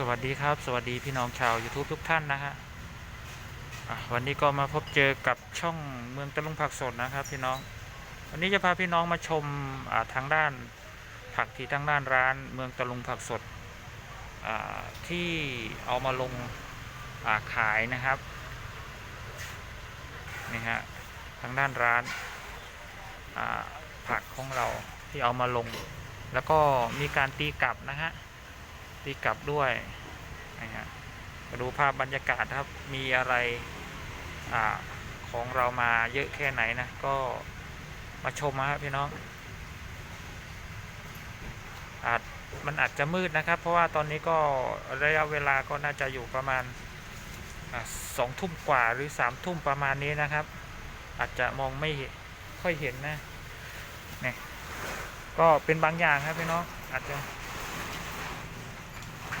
สวัสดีครับ สวัสดีพี่น้องชาว YouTube ทุกท่านนะฮะวันนี้ก็มาพบเจอกับช่องเมืองตะลุงผักสดนะครับ พี่น้อง วันนี้จะพาพี่น้องมาชมาทางด้านผักที่ทางด้านร้านเมืองตะลุงผักสดที่เอามาลงาขายนะครับนี่ฮะทางด้านร้านาผักของเราที่เอามาลง แล้วก็มีการตีกลับนะฮะ ตีกลับด้วยนะฮะมาดูภาพบรรยากาศครับมีอะไรอาของเรามาเยอะแค่ไหนนะก็มาชมนะครับพี่น้องอาจมันอาจจะมืดนะครับ เพราะว่าตอนนี้ก็ระยะเวลาก็น่าจะอยู่ประมาณอสองทุ่มกว่าหรือสามทุ่มประมาณนี้นะครับ อาจจะมองไม่ค่อยเห็นนะเนี่ยก็เป็นบางอย่างครับพี่น้องอาจจะ